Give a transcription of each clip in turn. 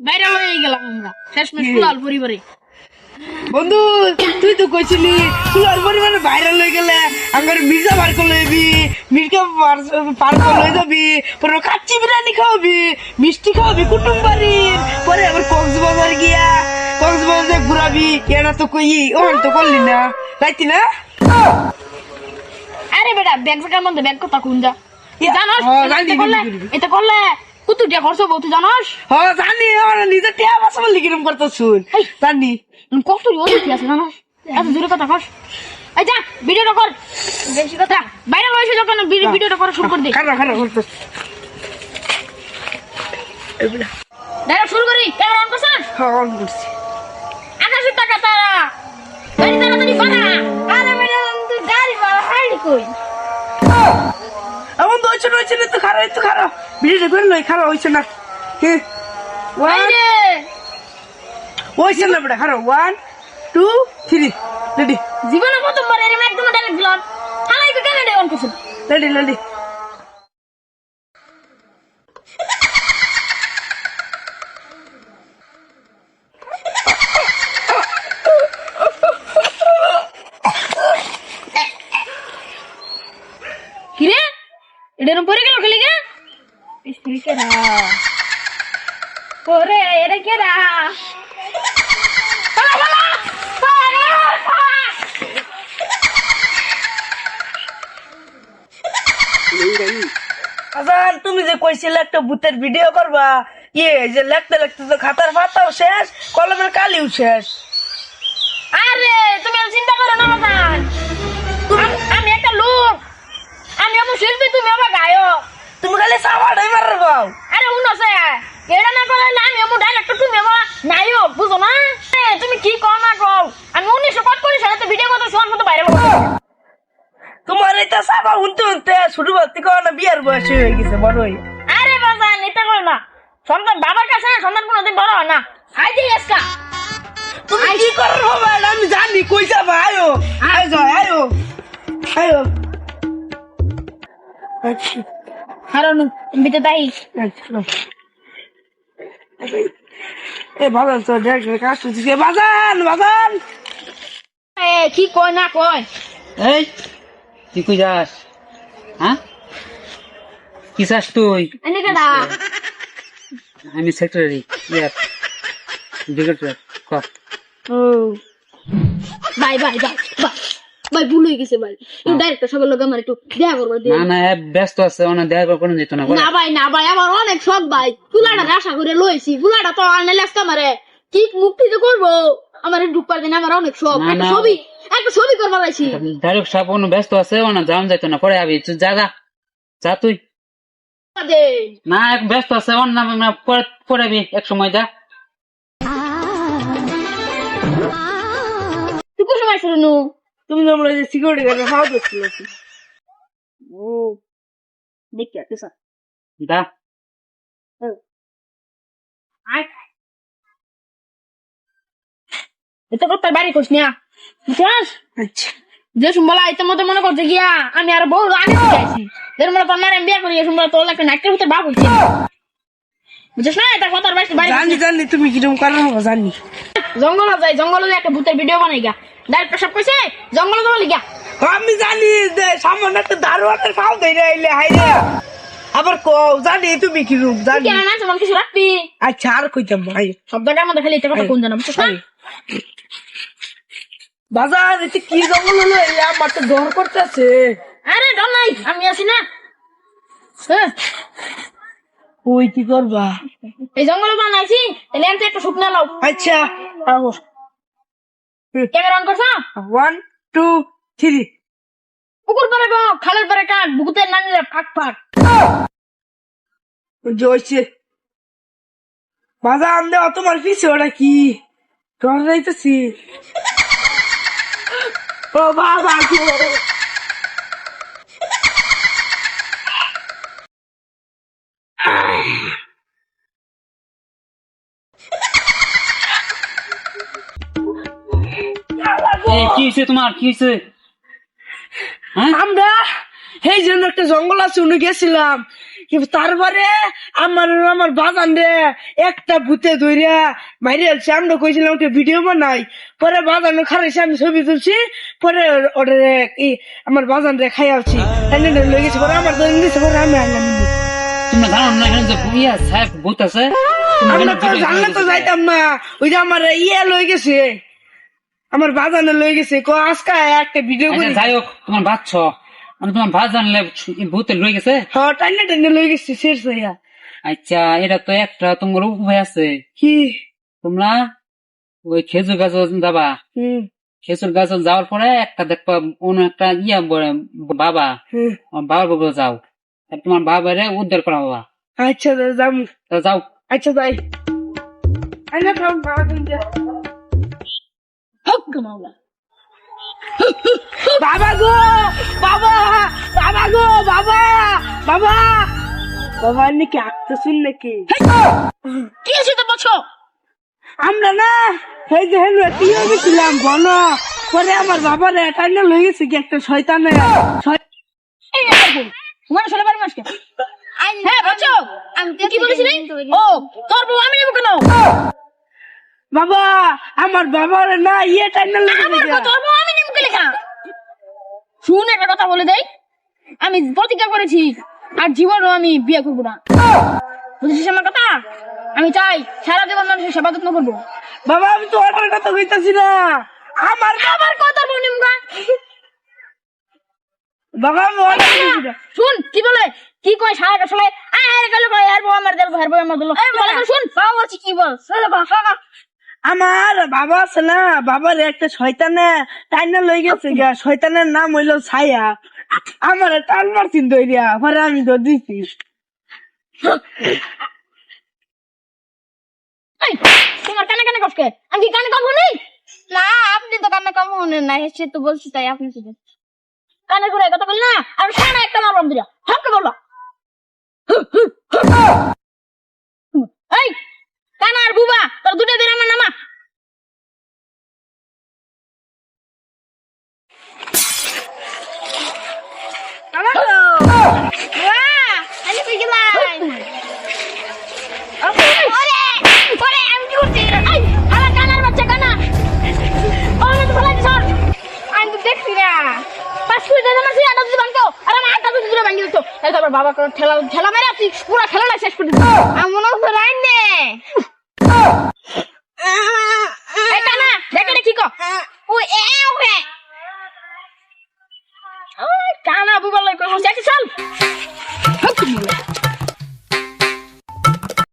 বাইরে হয়ে গেলাম আমরা শেষমেশ কুলাল পরিবারে বন্ধু, তুই তো কইছিলি তুলার পরিমাণে ভাইরাল হয়ে গেলে আমার মির্জা বার করে লইবি, মির্জা পার করে লই যাবি, পরে কাচ্চি বিরিয়ানি খাওয়াবি, মিষ্টি খাওয়াবি, কুটুম বাড়ির। পরে আবার কক্সবাজার গিয়া, কক্সবাজার ঘুরাবি এটা তো কই ওখান তো করলি না। রাইতি না? আরে বেটা ব্যাগ জায়গার মধ্যে ব্যাগ কথা কোন যা? জানোস হ্যাঁ, এটা করলে কত টাকা খরচ হব তুই জানোস? হ জানি আমার নিজে টিয়া বাসা বলি কিরম করতে শুন। জানি। কত কি আছে জানোস? এত দূরে কথা কস। এই যা ভিডিওটা কর। বেশি কথা বাইরে লইছে যখন ভিডিওটা করা শুরু করে দে। খারাপ খারাপ করতে ডাইরেক্ট শুরু করি। ক্যামেরা অন করছিস? হ্যাঁ অন করছি। আকাশের টাকা তারা। গাড়ি তাড়াতাড়ি বাড়া আরে ম্যাডাম তুই গাড়ি বাড়া হাইলি কই? এমন তো না হয়েছে না তো খারাপ তো খারাপ ভিডিওটা করে নয় খারাপ হয়েছে না। কে? হয়েছে না বেটা খারাপ ওয়ান টু থ্রি রেডি জীবনে প্রথমবার এরম একদম ডাইরেক্ট দিলাম হালাই কেন ক্যামেরা অন করছিস রেডি রেডি কিরে এটার পরে গেল খেলি গে পিছলি কেরা ওরে কেরা আজান তুমি যে কইছিলে একটা ভূতের ভিডিও করবা ইয়ে যে লিখতে লিখতে তো খাতার পাতাও শেষ কলমের কালিও শেষ? আরে তুমি চিন্তা করো না বাজান আমি একটা লোক। আমি আমার শিল্পী তুমি আমার গায়ক। তুমি খালি সাবাড়াই মারার গাও আরে উন আছে এটা না করে না আমি আমার ডাইরেক্টর তুমি আমার নায়ক বুঝো না? তুমি কি কও না কও আমি উনিশশো কত করি সাথে ভিডিও করতে শোয়ার মতো বাইরে তোমার এটা সাবা উনতে উনতে শুরু ভর্তি করো না বিয়ার বয়স হয়ে গেছে বড় আরে বাজান এটা করো না সন্তান বাবার কাছে সন্তান কোনোদিন বড় হয় না। হাই দিয়ে এসকা তুমি কি করো বাবা আমি জানি কই যাবা আয়ো আয় আয়ো আয়ো। আচ্ছা। হারানো বিতে তাই আচ্ছা এ ভালো তো দেখ কাজ করছিস বাজান বাজান! এ কি কয় না কয়? এই তুই কই যাস? হ্যাঁ? কি চাস তুই? এনে কেডা আমি সেক্রেটারি ইয়ার ডিরেক্টর ক? ও। Bye bye bye bye. Bye ভুল হয়ে গেছে ভাই। ডাইরেক্টর সবার লোক আমার একটু দেখা দে না না ব্যস্ত আছে ওনা দেখা করে যেত না না ভাই না ভাই আমার অনেক শখ ভাই। ফুলাটা আশা করে লইছি ফুলাটা তো আনে লেসকা মারে কি মুক্তি তো করব? আমার ঢুকবার দিন আমার অনেক শখ। একটা ছবি একটা ছবি করবার লাইছি ডাইরেক্ট ব্যস্ত আছে যাওয়া যেত না পরে আবি যা যা। যা তুই। না এক ব্যস্ত আছে নাম পরে পরে আবি এক সময় যা। তুই কোন সময় ছিল নু? তুমি তো আমরা যে সিকিউরিটি গার্ড হাওয়া করছিল। ও দেখি আছে স্যার যা এটা করতে বাড়ি করিস না বুঝছিস? আচ্ছা। যে সুম্বলা এটা মতো মনে করছে গিয়া আমি আর বহু আগে শিখাইছি যেন মনে তোর নারে বিয়া করি সুম্বলা তোর একটা নাটকের ভিতরে বাপ হইছে। বুঝছিস না? এটা কথার বাড়ি বাড়ি জানি জানি তুমি কীরকম কারণ হব জানি। জঙ্গল যাই জঙ্গলে একটা ভূতের ভিডিও বানাই গা ডাইরেক্টর সব কইছে? জঙ্গলে যাওয়া লিগা আমি জানি যে সামনে একটা দারোয়ানের ফাল ধরে আইলে হাইরে আবার কও জানি তুমি কীরকম জানি। কেন না তোমার কিছু রাখবি আচ্ছা আর কইতাম ভাই শব্দটার মধ্যে খালি এটা কথা কোন জানা বুঝছিস না বাজার এতে কি জঙ্গল হলো? এই আমার তো ডর করতেছে। আরে ডর নাই আমি আছি না। হ্যাঁ। ওই কি করবা? এই জঙ্গলে বানাইছি তাহলে একটা শুকনা লাও আচ্ছা ক্যামেরা অন করছ? ওয়ান টু থ্রি পুকুর পারে গো খালের পারে কাক বুকুতের নানিরা ফাঁক ফাঁক। জয়ছে বাজার আনলে তোমার পিছে ওটা কি? ডর যাইতেছি। ও বাবা কি হয়েছে তোমার? কি হয়েছে হ্যাঁ? আমরা জন্য একটা জঙ্গল আছে উনি গেছিলাম। কিন্তু তারপরে আমার আমার বাগান রে একটা ভূতে ধইরা মাইরে আছে আমরা কইছিলাম একটা ভিডিও বানাই। পরে বাগান খারাইছে আমি ছবি তুলছি। পরে ওটা কি আমার বাগান রে খাই এনে লই গেছে পরে আমার পরে আমি আনলাম তোমরা জানো না এখানে যে ইয়া সাহেব ভূত আছে? আমরা তো জানলে তো যাইতাম না। ওই যে আমার ইয়ে লই গেছে। আমার বাগানে লই গেছে। কো আজকে একটা ভিডিও আচ্ছা করি। যাই হোক তোমার বাচ্চ মানে তোমার ভাত জানলে ভূতে লয়ে গেছে? হ্যাঁ টাইনে টাইনে লই গেছে শেষ হইয়া। আচ্ছা এটা তো একটা তোমার উপায় আছে। কি? তোমরা ওই খেজুর গাছ যাবা। হুম। খেজুর গাছ যাওয়ার পরে একটা দেখবা অন্য একটা ইয়া বলে বাবা হুম। বাবার বলে যাও। তোমার বাবারে উদ্ধার করা বাবা। আচ্ছা যাও আচ্ছা যাই। আইনা খাও বাবা দিন মাওলা বাবা গো বাবা বাবা গো বাবা বাবা। বাবা নাকি আঁকতেছেন নাকি? কি আছে তো বলছো? আমরা না এই যে হেলু কি গেছিলাম বলো। পরে আমার বাবার টাইনে লই গেছে কি একটা শয়তানে তোমার ছেলে বাড়ি মাসকে হ্যাঁ বলছো? আমি কি বলেছিলি? ও তোর বউ আমি নেব কেন? বাবা আমার বাবার না ইয়ে টাইনে লই আমার গেছে বউ আমি নিমকে লেখা শুন একটা কথা বলে দেই আমি প্রতিজ্ঞা করেছি আর জীবনও আমি বিয়ে করব না বুঝেছিস আমার কথা আমি চাই সারা জীবন মানুষের সেবা যত্ন করব বাবা আমি তো অর্ডার কথা কইতাছি না আমার আবার কথা নিমগা বাবা শুন কি বলে কি কয় সারা সময় আয় গেল কয় আর বউ আমার দেব হার বউ আমার দিল বলে শুন বাবা বলছি কি বল বাবা আমার বাবা আছে না, বাবার একটা শয়তানে টাইনা লই গেছে গা শয়তানের নাম হইল ছায়া। আমার টান মারছিন দইরিয়া পরে আমি তো দিছি। তোমার কানে কানে কষ্টকে আমি কি কানে কষ্ট নেই না, আপনি তো কান্না কম নাই, সে তো বলছি তাই আপনি? কানে করে কথা বল না, আর সারা একটা মারবাম দিলা হক বলো। এই কানা আর বুবা, তোর দুটো দিন আমার নামা। আমি আমি আমি বাবা ঠেলা ঠেলা মেরে পুরো খেলাটা শেষ করে দিত আমার মনে হচ্ছে লাইন নে।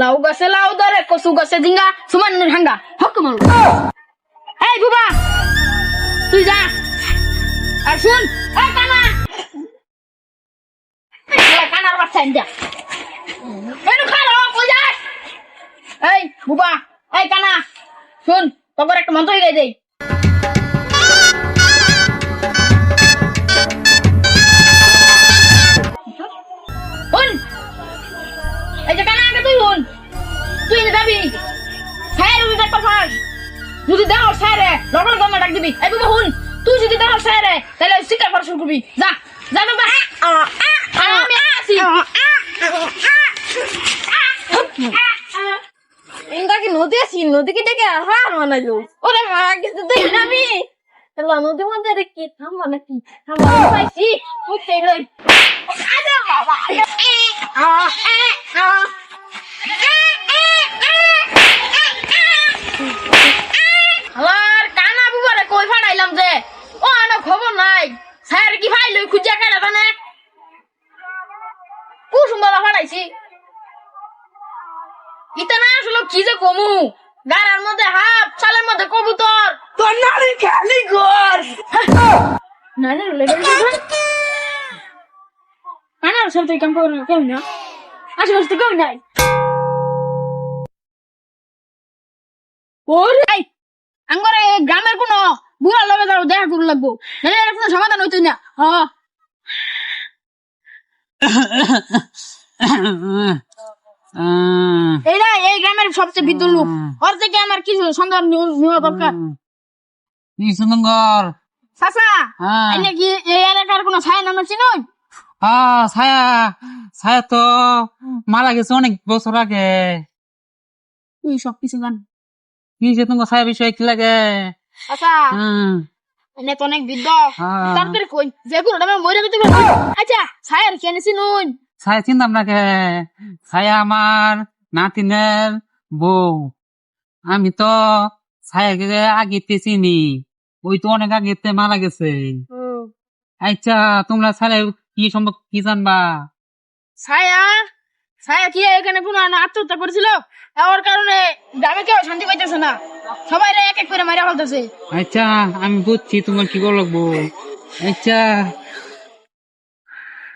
লাউ গাছে লাউ ধরে, কচু গাছে ডিঙ্গা সুমান হাঙ্গা। হক মাল এই বুবা, তুই যা। আর শুন, এই কানা। কানার বাচ্চা ইন্দা এই খালো কই যাস এই বুবা এই কানা শুন তোর একটা মন্ত্র গাই দেই হুন এই যে কানা তুই হুন তুই যাবি হ্যাঁ যদি দেওয়ার স্যারে লগল গমে ডাক দিবি এই বাবা হুন তুই যদি দেওয়ার স্যারে তাহলে শিকার করা শুরু করবি যা যা বাবা আমি আসি ইনকা নদী আছি নদীকে ডেকে হার মানাইলো। ওরে মা, কিছু দেখি না আমি। এলা নদীর মধ্যে রে কি থামবা নাকি থামবা আমি পাইছি। উঠতে গেলাই আরে বাবা হালার কানা বুবারে কই ফাড়াইলাম যে ও আনা খবর নাই স্যার কি ভাই লই খুঁজা কেনা জানে কুসুম বাবা ফাড়াইছি ইতা না আসলে কি যে কমু গাড়ার মধ্যে হাফ চালের মধ্যে কবুতর। তোর নারী খালি ঘর না না লেগে কানার সাথে কাম করে কেউ না। আশেপাশে তো কেউ নাই। ওরে আঙ্গরে গ্রামের কোন বুড়া লগে যাও দেখা করু লাগবো। নাহলে এর কোনো সমাধান হইতো না। হ। এইটা এই গ্রামের সবচেয়ে বিদ্যুৎ লোক। ওর থেকে আমার কিছু সন্ধান নেওয়া দরকার। চাচা হ্যাঁ। এনে কি এই এলাকার কোনো ছায়া নাম চিনুন আহ ছায়া ছায়া তো মারা গেছে অনেক বছর আগে। তুই সব কিছু জান। কি যে তোমার ছায়া বিষয়ে কি লাগে? চাচা হ্যাঁ এনে তো অনেক বৃদ্ধ হ্যাঁ। তারপরে কই? যে দামে মরে পারব আচ্ছা ছায়ার কি এনে চিনুন ছায়া চিন্তাম না কে ছায়া আমার নাতিনের বউ। আমি তো ছায়াকে আগেতে চিনি ওই তো অনেক আগেতে মারা গেছে। আচ্ছা তোমরা ছায়া কি সম্ভব কি জানবা? ছায়া? ছায়া কি এখানে কোনো আত্মহত্যা করেছিল? ওর কারণে গ্রামে কেউ শান্তি পাইতেছে না। সবাই এক এক করে মারা ফেলতেছে। আচ্ছা আমি বুঝছি তোমার কি করে লাগবো। আচ্ছা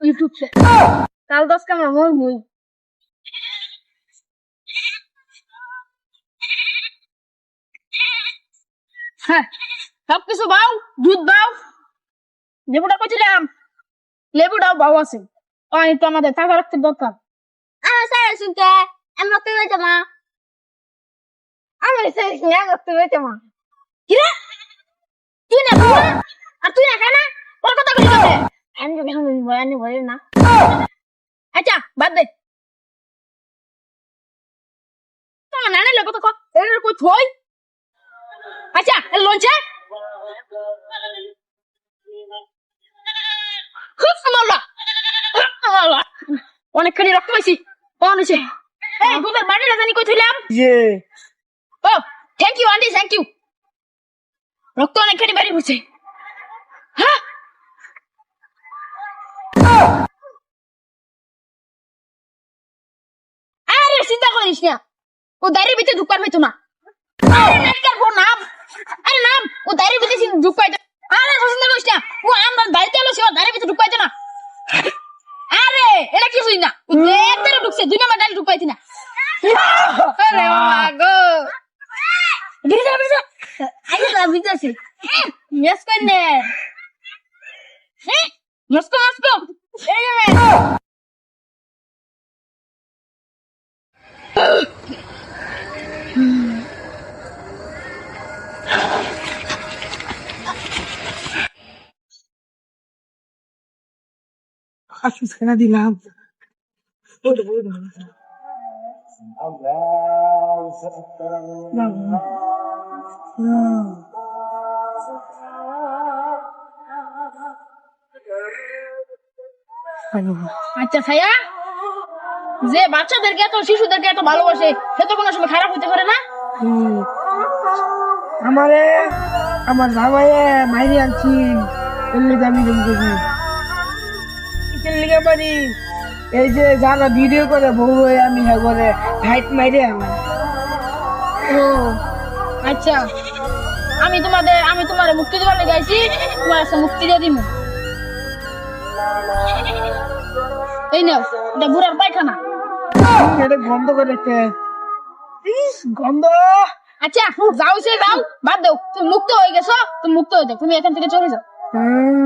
ইউটিউব কাল দশ কামড়া মর মুই হ্যাঁ সব কিছু বাও দুধ বাও লেবুটা কইছিলাম লেবুটাও বাও আছে। অনেক তো আমাদের টাকা রাখতে দরকার। আমার স্যার শুনতে আমি রক্ত হয়েছে মা। আমার স্যার শুনে রক্ত হয়েছে মা। কিরে তুই না আর তুই না কেনা ওর কথা বলে আমি তো এখন বয়ানি বলি না। আচ্ছা বাদ দে। তোমার নানা লোক তো এর কই থই? আচ্ছা লঞ্চে অনেকখানি রক্ত পাইছি কোন হয়েছে এই দুধের বাড়িটা জানি কই থইলাম? যে ও thank you aunty thank you রক্ত অনেকখানি বেরিয়ে পড়ছে ও দাঁড়িয়ে ভিতরে ঢুকবার হইতো না। আরে নাম আরে নাম ও দাঁড়িয়ে ভিতরে ঢুক আরে চিন্তা করিস না ও আমার বাড়িতে এলো সে দাঁড়িয়ে ভিতরে ঢুক না। আরে এটা কিছুই না? একবারে ঢুকছে দুই নাম্বার দাঁড়িয়ে ঢুক না আরে মা গো। বেরিয়ে যা বেরিয়ে যা আগে তো বিতাছি Yes, কন্যা হ্যাঁ মস্কো মস্কো এই হাসু ছেড়া দিলাম আচ্ছা ছায়া যে বাচ্চাদেরকে এত শিশুদেরকে এত ভালোবাসে সে তো কোনো সময় খারাপ হতে পারে না। আমারে আমার জামাইয়ে মাইরি আনছিল এর লিগে আমি জম লিগে পারি। এই যে যারা ভিডিও করে বউ হয়ে আমি হ্যাঁ করে হাইট মাইরে আমার। ও আচ্ছা। আমি তোমাদের আমি তোমার মুক্তি দেওয়ার লেগে তোমার একটা মুক্তি দিয়ে দিব এই নাও এটা বুড়ার পায়খানা। এটা গন্ধ করে কে গন্ধ। আচ্ছা যাও সে যাও বাদ দাও। তুমি মুক্ত হয়ে গেছো তুমি মুক্ত হয়ে যাও। তুমি এখান থেকে চলে যাও। হুম।